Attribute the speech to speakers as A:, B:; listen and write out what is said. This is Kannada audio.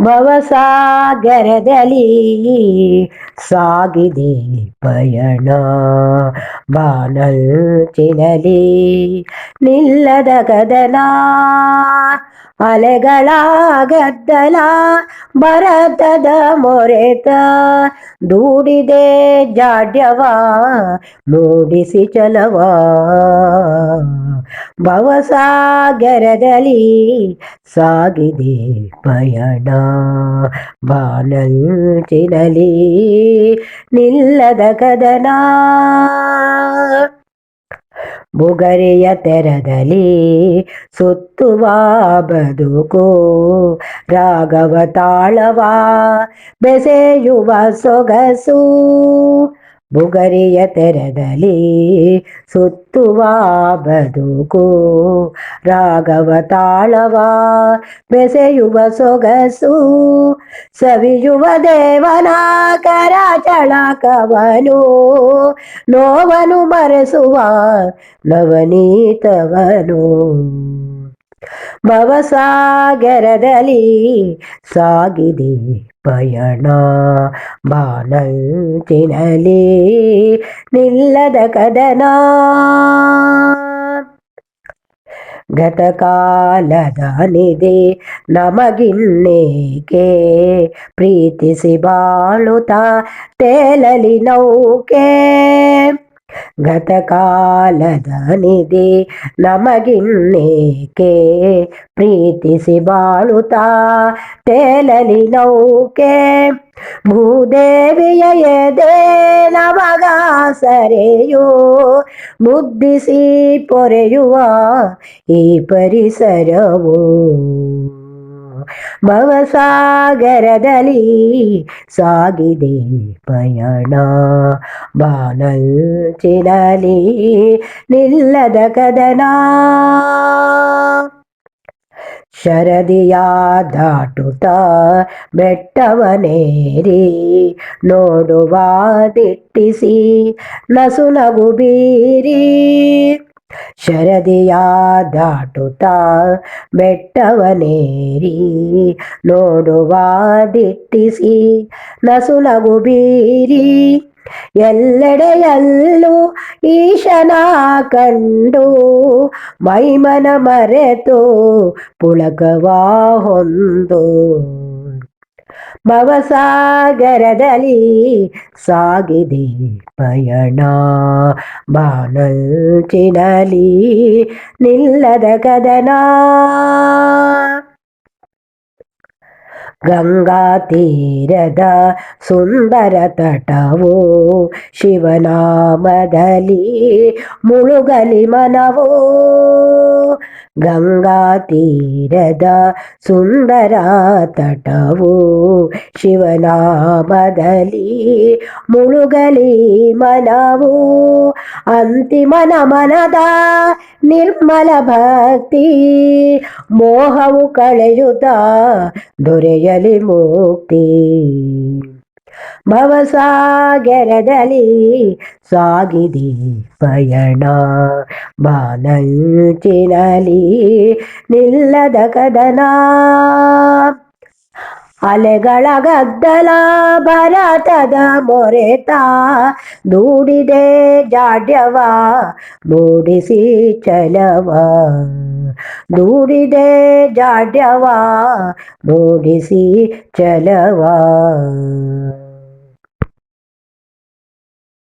A: ಭವಸಾಗರದಲ್ಲಿ ಸಾಗಿದೆ ಪಯಣ. ಬಾನಲ್ಚಿನಲಿ ನಿಲ್ಲದ ಕದನ ಅಲೆಗಳ ಗದ್ದಲ ಭರತದ ಮೊರೆತ. ದೂಡಿದೆ ಜಾಡ್ಯವ ಮೂಡಿಸಿ ಚಲವ. ಭವಸಾಗರದಲ್ಲಿ ಸಾಗಿದೆ ಪಯಣ. ಬಾನಂಚಿನಲ್ಲಿ ನಿಲ್ಲದ ಕದನ. ಬುಗರೆಯ ತೆರದಲ್ಲಿ ಸುತ್ತುವ ಬದುಕು. ರಾಘವ ತಾಳವ ಬೆಸೆಯುವ ಸೊಗಸು. ಬುಗರೆಯ ತೆರೆದಲಿ ಸುತ್ತುವ ಬದುಕು ರಾಘವ ತಾಳವ ಬೆಸೆಯುವ ಸೊಗಸು, ಸವಿಯುವ ದೇವನ ಕರ ಚಳಕವನು ನೋವನು ಮರೆಸುವ ನವನೀತವನು. ಭವಸಾಗರದಲ್ಲಿ ಸಾಗಿದೆ ಪಯಣ. ಬಾನಂತಿನಲ್ಲಿ ನಿಲ್ಲದ ಕದನ. ಗತಕಾಲದ ನಿಧಿ ನಮಗಿನ್ನೇಕೆ? ಪ್ರೀತಿಸಿ ಬಾಳುತ್ತ ತೇಲಲಿ ನೌಕೆ. ಗತಕಾಲದ ನಿಧಿ ನಮಗಿನ್ನೇಕೆ? ಪ್ರೀತಿಸಿ ಬಾಳುತ್ತ ತೇಲಲಿ ನೌಕೆ? ಭೂದೇವಿಯ ಎದೆ ನಮಗ ಸರೆಯೋ ಮುದ್ದಿಸಿ ಪೊರೆಯುವ ಈ ಪರಿಸರವು ಭವಸಾಗರದಲ್ಲಿ ಸಾಗಿದೆ ಪಯಣ. ಬಾನಲ್ಚಿನಲಿ ನಿಲ್ಲದ ಕದನ. ಶರದಿಯ ದಾಟುತ್ತ ಬೆಟ್ಟವನೇರಿ ನೋಡುವ ದಿಟ್ಟಿಸಿ ನಸು ನಗು ಬೀರಿ ಶರದಿಯ ದಾಟುತ್ತ ಬೆಟ್ಟವನೇರಿ ನೋಡುವ ದಿಟ್ಟಿಸಿ ನಸು ನಗು ಬೀರಿ, ಎಲ್ಲೆಡೆಯಲ್ಲೂ ಈಶನ ಕಂಡು ಮೈಮನ ಮರೆತು ಪುಳಕವಾ ಹೊಂದು. ಭವಸಾಗರದಲ್ಲಿ ಸಾಗಿದೆ ಪಯಣ ಬಾನಲ್ಚಿನಲಿ ನಿಲ್ಲದ ಕದನ ಗಂಗಾ ತೀರದ ಸುಂದರ ತಟವು ಶಿವನಾಮದಲ್ಲಿ ಮುಳುಗಲಿ ಮನವು. ಗಂಗಾ ತೀರದ ಸುಂದರ ತಟವು ಶಿವನಾಮದಲ್ಲಿ ಮುಳುಗಲಿ ಮನವು. ಅಂತಿಮ ನಮನದ ನಿರ್ಮಲ ಭಕ್ತಿ, ಮೋಹವು ಕಳೆಯುತ್ತ ದೊರೆಯಲಿ ಮುಕ್ತಿ. ಭವಸಾಗರದಲ್ಲಿ ಸಾಗಿದೆ ಪಯಣ. ಬಾನಲ್ಚಿನಲಿ ನಿಲ್ಲದ ಕದನ. ಅಲೆಗಳ ಗದ್ದಲ ಭರತದ ಮೊರೆತ ದೂಡಿದೆ ಜಾಡ್ಯವ, ಮೂಡಿಸಿ ಚಲವ. ದೂಡಿದೆ ಜಾಡ್ಯವ ಮೂಡಿಸಿ ಚಲವ.